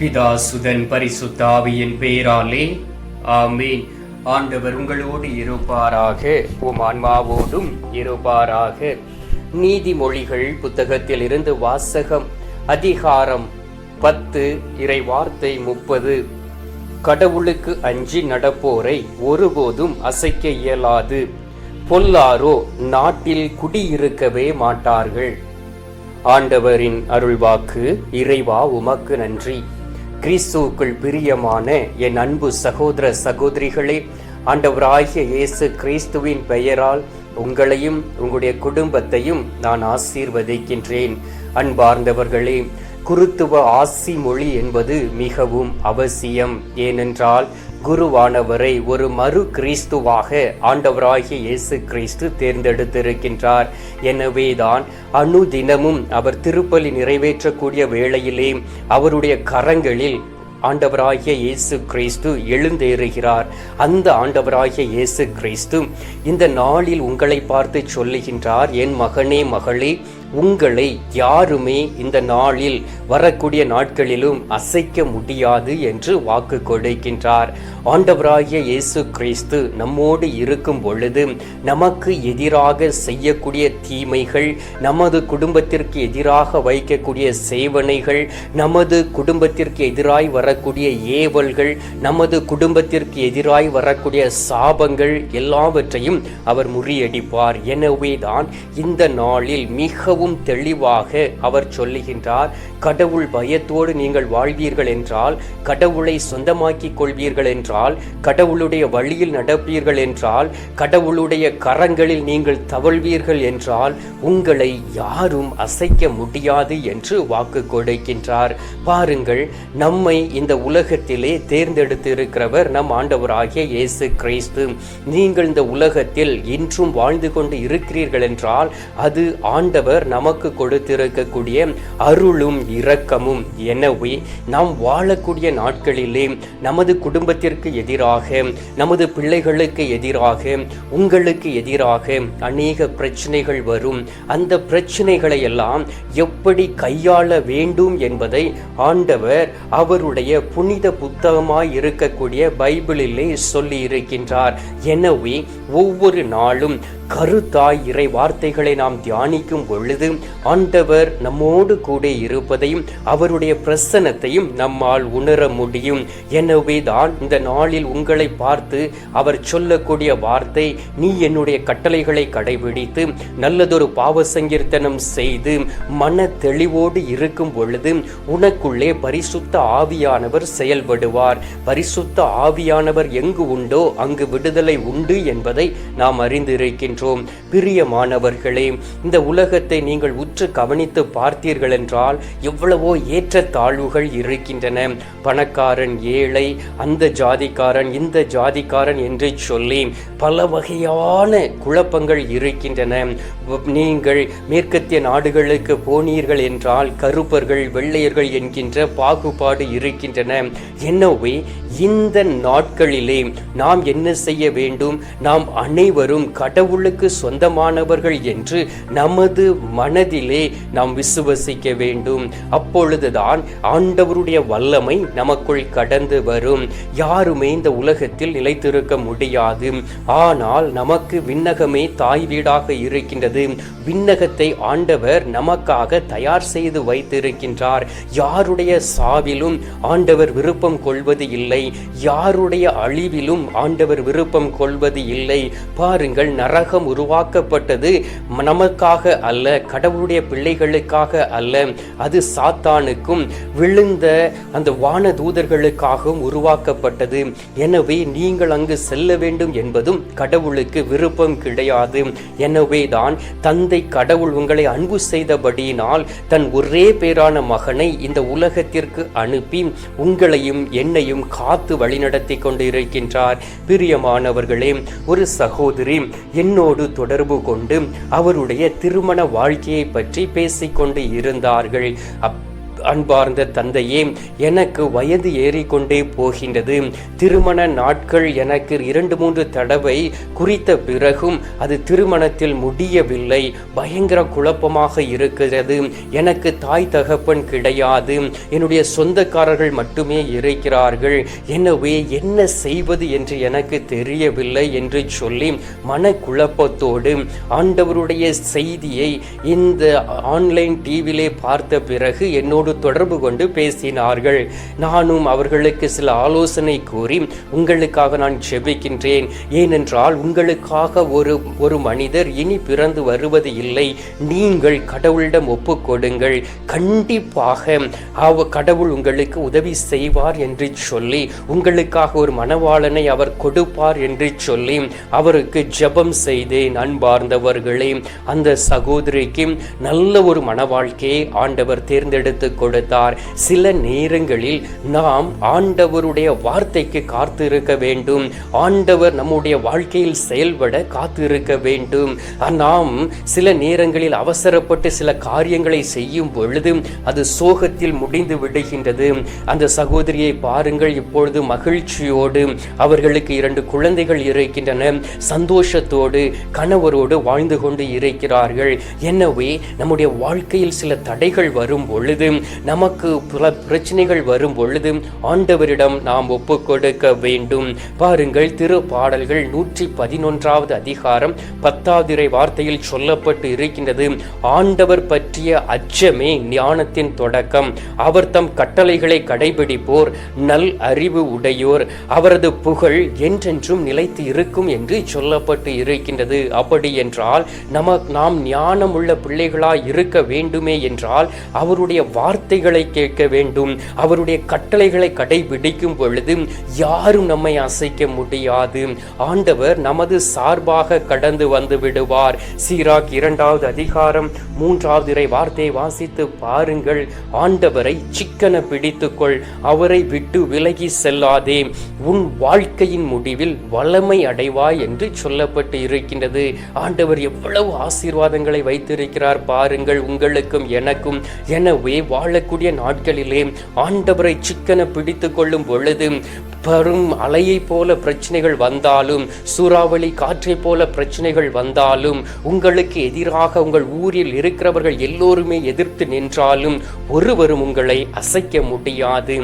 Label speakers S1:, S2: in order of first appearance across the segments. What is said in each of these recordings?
S1: பிதா சுதன் பரிசுத்தாவியின் பெயராலே ஆமீன். ஆண்டவர் உங்களோடு இருப்பாராக உம் ஆன்மாவோடும் இருப்பாராக. நீதிமொழிகள் புத்தகத்தில் இருந்து வாசகம் அதிகாரம் பத்து இறை வார்த்தை முப்பது. கடவுளுக்கு அஞ்சி நடப்போரை ஒருபோதும் அசைக்க இயலாது. பொல்லாரோ நாட்டில் குடியிருக்கவே மாட்டார்கள். ஆண்டவரின் அருள்வாக்கு இறைவா உமக்கு நன்றி. கிறிஸ்துவுக்குள் பிரியமான என் அன்பு சகோதர சகோதரிகளே ஆண்டவராகிய இயேசு கிறிஸ்துவின் பெயரால் உங்களையும் உங்களுடைய குடும்பத்தையும் நான் ஆசீர்வதிக்கின்றேன். அன்பார்ந்தவர்களே குருத்துவ ஆசி மொழி என்பது மிகவும் அவசியம். ஏனென்றால் குருவானவரை ஒரு மறு கிறிஸ்துவாக ஆண்டவராகிய இயேசு கிறிஸ்து தேர்ந்தெடுத்திருக்கின்றார். எனவேதான் அனுதினமும் அவர் திருப்பலி நிறைவேற்றக்கூடிய வேளையிலே அவருடைய கரங்களில் ஆண்டவராகிய இயேசு கிறிஸ்து எழுந்தேறுகிறார். அந்த ஆண்டவராகிய இயேசு கிறிஸ்து இந்த நாளில் உங்களை பார்த்து சொல்லுகின்றார் என் மகனே மகளே உங்களை யாருமே இந்த நாளில் வரக்கூடிய நாட்களிலும் அசைக்க முடியாது என்று வாக்கு கொடுக்கின்றார். ஆண்டவராகிய இயேசு கிறிஸ்து நம்மோடு இருக்கும் பொழுது நமக்கு எதிராக செய்யக்கூடிய தீமைகள் நமது குடும்பத்திற்கு எதிராக வைக்கக்கூடிய சேவனைகள் நமது குடும்பத்திற்கு எதிராய் வரக்கூடிய ஏவல்கள் நமது குடும்பத்திற்கு எதிராய் வரக்கூடிய சாபங்கள் எல்லாவற்றையும் அவர் முறியடிப்பார். எனவேதான் இந்த நாளில் மிகவும் தெளிவாக அவர் சொல்லுகின்றார் கடவுள் பயத்தோடு நீங்கள் வாழ்வீர்கள் என்றால் கடவுளை சொந்தமாக்கிக் கொள்வீர்கள் என்றால் கடவுளுடைய வழியில் நடப்பீர்கள் என்றால் கடவுளுடைய கரங்களில் நீங்கள் தவழ்வீர்கள் என்றால் உங்களை யாரும் அசைக்க முடியாது என்று வாக்கு கொடுக்கின்றார். பாருங்கள் நம்மை இந்த உலகத்திலே தேர்ந்தெடுத்து இருக்கிறவர் நம் ஆண்டவராகிய இயேசு கிறிஸ்து. நீங்கள் இந்த உலகத்தில் இன்றும் வாழ்ந்து கொண்டு இருக்கிறீர்கள் என்றால் அது ஆண்டவர் நமக்கு கொடுத்திருக்கக்கூடிய அருளும் இரக்கமும். எனவே நாம் வாழக்கூடிய நாட்களிலே நமது குடும்பத்திற்கு எதிராக நமது பிள்ளைகளுக்கு எதிராக உங்களுக்கு எதிராக அநேக பிரச்சனைகள் வரும். அந்த பிரச்சனைகளை எல்லாம் எப்படி கையாள வேண்டும் என்பதை ஆண்டவர் அவருடைய புனித புத்தகமாய் இருக்கக்கூடிய பைபிளிலே சொல்லி இருக்கின்றார் எனவே ஒவ்வொரு நாளும் கருத்தாய் இறை வார்த்தைகளை நாம் தியானிக்கும் பொழுது ஆண்டவர் நம்மோடு கூட இருப்பதையும் அவருடைய பிரசன்னத்தையும் நம்மால் உணர முடியும். எனவே தான் இந்த நாளில் உங்களை பார்த்து அவர் சொல்லக்கூடிய வார்த்தை நீ என்னுடைய கட்டளைகளை கடைபிடித்து நல்லதொரு பாவ சங்கீர்த்தனம் செய்து மன தெளிவோடு இருக்கும் பொழுது உனக்குள்ளே பரிசுத்த ஆவியானவர் செயல்படுவார். பரிசுத்த ஆவியானவர் எங்கு உண்டோ அங்கு விடுதலை உண்டு என்பதை நாம் அறிந்திருக்கின்றோம். இருக்கின்றோம் பிரியமானவர்களே இந்த உலகத்தை நீங்கள் உற்று கவனித்து பார்த்தீர்கள் என்றால் எவ்வளவோ ஏற்ற தாழ்வுகள் இருக்கின்றன. பணக்காரன் ஏழை அந்த ஜாதிக்காரன் இந்த ஜாதி ஜாதிக்காரன் என்று சொல்லி பல வகையான குழப்பங்கள் இருக்கின்றன. நீங்கள் மேற்கத்திய நாடுகளுக்கு போனீர்கள் என்றால் கருப்பர்கள் வெள்ளையர்கள் என்கின்ற பாகுபாடு இருக்கின்றன. எனவே இந்த நாட்களிலே நாம் என்ன செய்ய வேண்டும்? நாம் அனைவரும் கடவுளுக்கு சொந்தமானவர்கள் என்று நமது மனதிலே நாம் விசுவசிக்க வேண்டும். அப்பொழுதுதான் ஆண்டவருடைய வல்லமை நமக்குள் கடந்து வரும். யாருமே இந்த உலகத்தில் நிலைத்திருக்க முடியாது. ஆனால் நமக்கு விண்ணகமே தாய் வீடாக இருக்கின்றது. விண்ணகத்தை ஆண்டவர் நமக்காக தயார் செய்து வைத்திருக்கின்றார். யாருடைய சாவிலும் ஆண்டவர் விருப்பம் கொள்வது இல்லை. யாருடைய அழிவிலும் ஆண்டவர் விருப்பம் கொள்வது இல்லை. பாருங்கள் நரகம் உருவாக்கப்பட்டது நமக்காக அல்ல கடவுளுடைய பிள்ளைகளுக்காக அல்ல. அது சாத்தானுக்கும் விழுந்த அந்த வான தூதர்களுக்காகவும் உருவாக்கப்பட்டது. எனவே நீங்கள் அங்கு செல்ல வேண்டும் என்பதும் கடவுளுக்கு விருப்பம் கிடையாது. எனவே தான் தந்தை கடவுள் உங்களை அன்பு செய்தபடியினால் தன் ஒரே பேரான மகனை இந்த உலகத்திற்கு அனுப்பி உங்களையும் என்னையும் காத்து வழிநடத்தி கொண்டு இருக்கின்றார் பிரியமானவர்களே ஒரு சகோதரி என்னோடு தொடர்பு கொண்டு அவருடைய திருமண வாழ்க்கையை பற்றி பேசிக்கொண்டு இருந்தார்கள். அன்பார்ந்த தந்தையே எனக்கு வயது ஏறிக்கொண்டே போகின்றது. திருமண நாட்கள் எனக்கு இரண்டு மூன்று தடவை குறித்த பிறகும் அது திருமணத்தில் முடியவில்லை. பயங்கர குழப்பமாக இருக்கிறது. எனக்கு தாய் தகப்பன் கிடையாது. என்னுடைய சொந்தக்காரர்கள் மட்டுமே இருக்கிறார்கள். எனவே என்ன செய்வது என்று எனக்கு தெரியவில்லை என்று சொல்லி மனக்குழப்பத்தோடு ஆண்டவருடைய செய்தியை இந்த ஆன்லைன் டிவிலே பார்த்த பிறகு என்னோடு தொடர்பு கொண்டு பேசினார்கள். நானும் அவர்களுக்கு சில ஆலோசனை கூறி உங்களுக்காக நான் ஜெபிக்கின்றேன் ஏனென்றால் உங்களுக்காக ஒரு ஒரு மனிதர் இனி பிறந்து வருவது இல்லை. நீங்கள் கடவுளிடம் ஒப்புக்கொடுங்கள் கண்டிப்பாக அவ கடவுள் உங்களுக்கு உதவி செய்வார் என்று சொல்லி உங்களுக்காக ஒரு மணவாளனை அவர் கொடுப்பார் என்று சொல்லி அவருக்கு ஜெபம் செய்தேன் அன்பார்ந்தவர்களே. அந்த சகோதரிக்கு நல்ல ஒரு மன வாழ்க்கையை ஆண்டவர் தேர்ந்தெடுத்து கொடுத்தார். சில நேரங்களில் நாம் ஆண்டவருடைய வார்த்தைக்கு காத்திருக்க வேண்டும். ஆண்டவர் நம்முடைய வாழ்க்கையில் செயல்பட காத்திருக்க வேண்டும். நாம் சில நேரங்களில் அவசரப்பட்டு சில காரியங்களை செய்யும் பொழுது அது சோகத்தில் முடிந்து விடுகின்றது. அந்த சகோதரியை பாருங்கள் இப்பொழுது மகிழ்ச்சியோடு அவர்களுக்கு இரண்டு குழந்தைகள் இருக்கின்றன. சந்தோஷத்தோடு கணவரோடு வாழ்ந்து கொண்டு இருக்கிறார்கள். எனவே நம்முடைய வாழ்க்கையில் சில தடைகள் வரும் பொழுது நமக்கு பல பிரச்சனைகள் வரும் பொழுது ஆண்டவரிடம் நாம் ஒப்பு கொடுக்க வேண்டும். பாருங்கள் திரு பாடல்கள் நூற்றி பதினொன்றாவது அதிகாரம் பத்தாவது வார்த்தையில் சொல்லப்பட்டு இருக்கின்றது. ஆண்டவர் பற்றிய அச்சமே ஞானத்தின் தொடக்கம். அவர் தம் கட்டளைகளை கடைபிடிப்போர் நல் அறிவு உடையோர். அவரது புகழ் என்றென்றும் நிலைத்து இருக்கும் என்று சொல்லப்பட்டு இருக்கின்றது. அப்படி என்றால் நமக்கு நாம் ஞானம் உள்ள பிள்ளைகளாய் இருக்க வேண்டுமே என்றால் அவருடைய வார்த்தைகளை கேட்க வேண்டும். அவருடைய கட்டளைகளை கடைபிடிக்கும் பொழுது யாரும் நம்மை அசைக்க முடியாது. ஆண்டவர் நமது சார்பாக கடந்து வந்து விடுவார். சீராக் இரண்டாவது அதிகாரம் மூன்றாவது இறை வார்த்தையை வாசித்து பாருங்கள். ஆண்டவரை சிக்கன பிடித்துக்கொள் அவரை விட்டு விலகி செல்லாதே. உன் வாழ்க்கையின் முடிவில் வளமை அடைவாய் என்று சொல்லப்பட்டு இருக்கின்றது. ஆண்டவர் எவ்வளவு ஆசீர்வாதங்களை வைத்திருக்கிறார் பாருங்கள். உங்களுக்கும் எனக்கும். எனவே வாழக்கூடிய நாட்களிலே ஆண்டவரை சிக்கன பிடித்து கொள்ளும் பொழுது பெரும் அலையைப் போல பிரச்சனைகள் வந்தாலும் சூறாவளி காற்றைப் போல பிரச்சனைகள் வந்தாலும் உங்களுக்கு எதிராக உங்கள் ஊரில் இருக்கிறவர்கள் எல்லோருமே எதிர்த்து நின்றாலும் ஒருவரும் உங்களை அசைக்க முடியாது.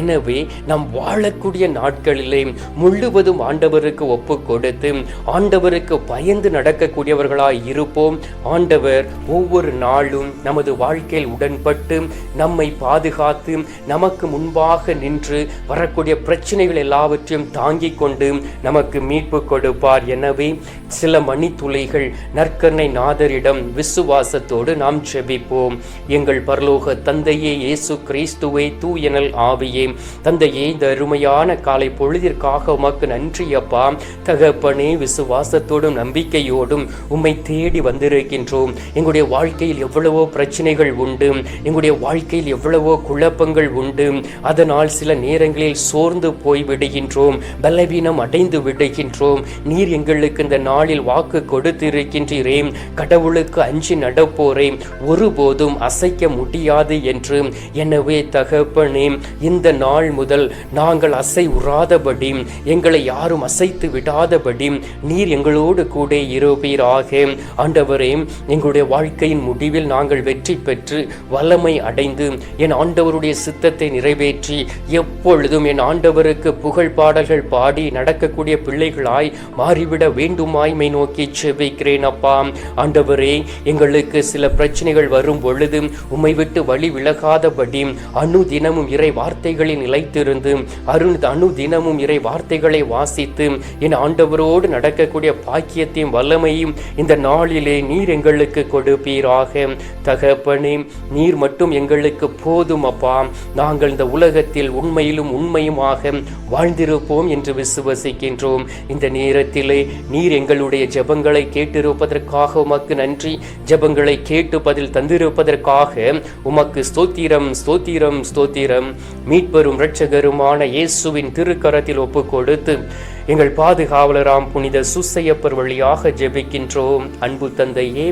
S1: எனவே நாம் வாழக்கூடிய நாட்களிலே முழுவதும் ஆண்டவருக்கு ஒப்பு கொடுத்து ஆண்டவருக்கு பயந்து நடக்கக்கூடியவர்களாய் இருப்போம். ஆண்டவர் ஒவ்வொரு நாளும் நமது வாழ்க்கையில் உடன்பட்டு நம்மை பாதுகாத்து நமக்கு முன்பாக நின்று வரக்கூடிய பிரச்சனைகள் எல்லாவற்றையும் தாங்கிக் கொண்டு நமக்கு மீட்பு கொடுப்பார். எனவே சில மணித்துளிகள் நற்கருணை நாதரிடம் விசுவாசத்தோடு நாம் செபிப்போம் எங்கள் பரலோக தந்தையே இயேசு கிறிஸ்துவே தூயனல் ஆவியே. தந்தையே இந்த அருமையான காலை பொழுதிற்காக உமக்கு நன்றி அப்பா. தகப்பனே விசுவாசத்தோடும் நம்பிக்கையோடும் உம்மை தேடி வந்திருக்கின்றோம். எங்களுடைய வாழ்க்கையில் எவ்வளவோ பிரச்சனைகள் உண்டு. எங்களுடைய வாழ்க்கையில் எவ்வளவோ குழப்பங்கள் உண்டு. அதனால் சில நேரங்களில் சோர்ந்து போய் விடுகின்றோம். பலவீனம் அடைந்து விடுகின்றோம். நீர் எங்களுக்கு இந்த நாளில் வாக்கு கொடுத்திருக்கின்றீரே. கடவுளுக்கு அஞ்சு நடப்போரே ஒருபோதும் அசைக்க முடியாது என்று. எனவே தகப்பனே இந்த நாள் முதல் நாங்கள் அசை உறாதபடி எங்களை யாரும் அசைத்து விடாதபடி நீர் எங்களோடு கூட இருப்பீராக. ஆண்டவரே எங்களுடைய வாழ்க்கையின் முடிவில் நாங்கள் வெற்றி பெற்று வல்லமை அடைந்து என் ஆண்டவருடைய சித்தத்தை நிறைவேற்றி எப்பொழுதும் என் ஆண்டவருக்கு புகழ் பாடல்கள் பாடி நடக்கக்கூடிய பிள்ளைகளாய் மாறிவிட வேண்டுமாய்மை நோக்கி செபிக்கிறேன் அப்பா. ஆண்டவரே எங்களுக்கு சில பிரச்சனைகள் வரும் பொழுது உம்மை விட்டு வழி விலகாதபடி அணு தினமும் இறை வார்த்தைகளில் நிலைத்திருந்து அருண் அணு தினமும் இறை வார்த்தைகளை வாசித்து என் ஆண்டவரோடு நடக்கக்கூடிய பாக்கியத்தையும் வல்லமையும் இந்த நாளிலே நீர் எங்களுக்கு கொடுப்பீராக. தகப்பனே நீர் மட்டும் எங்களுக்கு போதும் அப்பா. நாங்கள் இந்த உலகத்தில் உண்மையிலும் உண்மையுமாக வாழ்ந்திருப்போம் என்று விசுவசிக்கின்றோம். இந்த நேரத்திலே நீர் எங்களுடைய ஜெபங்களை கேட்டிருப்பதற்காக உமக்கு நன்றி. ஜெபங்களை கேட்டு பதில் தந்திருப்பதற்காக உமக்கு ஸ்தோத்திரம் ஸ்தோத்திரம் ஸ்தோத்திரம். மீட்பெரும் இரட்சகருமான இயேசுவின் திருக்கரத்தில் ஒப்பு கொடுத்து எங்கள் பாதுகாவலராம் புனித சுசையப்பர் வழியாக ஜெபிக்கின்றோம். அன்பு தந்தையே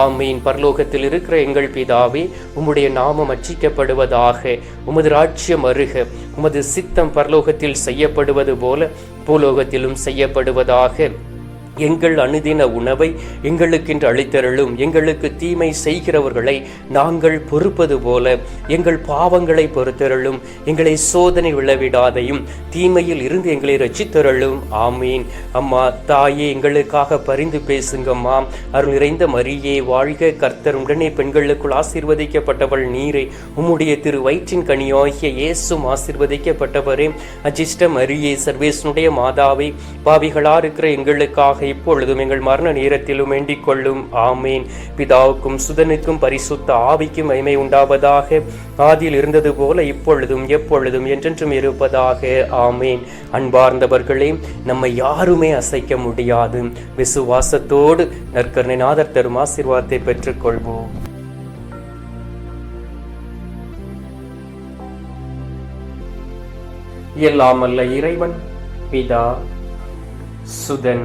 S1: ஆமீன். பரலோகத்தில் இருக்கிற எங்கள் பிதாவே உம்முடைய நாமம் அச்சிக்கப்படுவதாக உமது ராட்சியம் அருக உமது சித்தம் பரலோகத்தில் செய்யப்படுவது போல பூலோகத்திலும் செய்யப்படுவதாக. எங்கள் அனுதின உணவை எங்களுக்கென்று அளித்தருளும் எங்களுக்கு தீமை செய்கிறவர்களை நாங்கள் பொறுப்பது போல எங்கள் பாவங்களை பொறுத்தருளும் எங்களை சோதனை விழவிடாதையும் தீமையில் இருந்து எங்களை ரச்சித்தருளும் ஆமீன். அம்மா தாயே எங்களுக்காக பரிந்து பேசுங்கம்மா. அருள் நிறைந்த மரியே வாழ்க கர்த்தர். உடனே பெண்களுக்குள் ஆசீர்வதிக்கப்பட்டவள் நீரே. உம்முடைய திரு வயிற்றின் கனியாகிய இயேசும் ஆசீர்வதிக்கப்பட்டவரே. அஜிஷ்ட மரியே சர்வேசனுடைய மாதாவை பாவிகளா இருக்கிற எங்களுக்காக இப்பொழுதும் எங்கள் மரண நேரத்திலும் வேண்டிக் கொள்ளும். ஆமீன். பிதாவுக்கும் சுதனுக்கும் பரிசுத்த ஆவிக்கும் மகிமை உண்டாவதாக. ஆதியில் இருந்தது போல இப்பொழுதும் எப்பொழுதும் என்றென்றும் இருப்பதாக. ஆமேன். அன்பார்ந்தவர்களே நம்மை யாருமே அசைக்க முடியாது. விசுவாசத்தோடு நற்கருணை நாதர் தரும் ஆசீர்வாதத்தை பெற்றுக்கொள்வோம். எல்லாமல்ல இறைவன் பிதா சுதன்